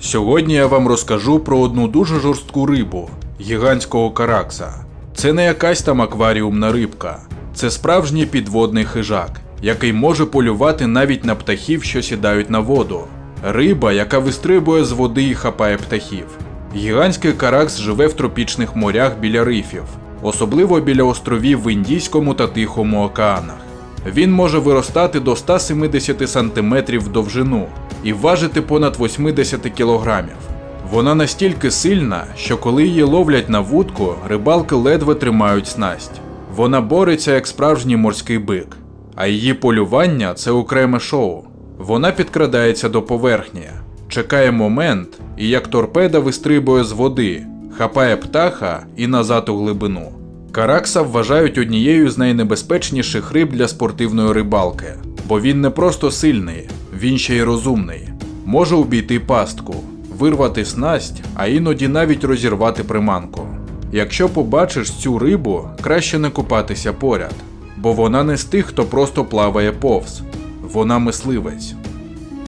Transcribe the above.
Сьогодні я вам розкажу про одну дуже жорстку рибу гігантського каракса. Це не якась там акваріумна рибка, це справжній підводний хижак, який може полювати навіть на птахів, що сідають на воду. Риба, яка вистрибує з води і хапає птахів. Гігантський каракс живе в тропічних морях біля рифів, особливо біля островів в Індійському та Тихому океанах. Він може виростати до 170 см в довжину і важити понад 80 кг. Вона настільки сильна, що коли її ловлять на вудку, рибалки ледве тримають снасть. Вона бореться як справжній морський бик, а її полювання це окреме шоу. Вона підкрадається до поверхні, чекає момент і як торпеда вистрибує з води, хапає птаха і назад у глибину. Каракса вважають однією з найнебезпечніших риб для спортивної рибалки, бо він не просто сильний, він ще й розумний. Може обійти пастку, вирвати снасть, а іноді навіть розірвати приманку. Якщо побачиш цю рибу, краще не купатися поряд, бо вона не з тих, хто просто плаває повз, вона мисливець.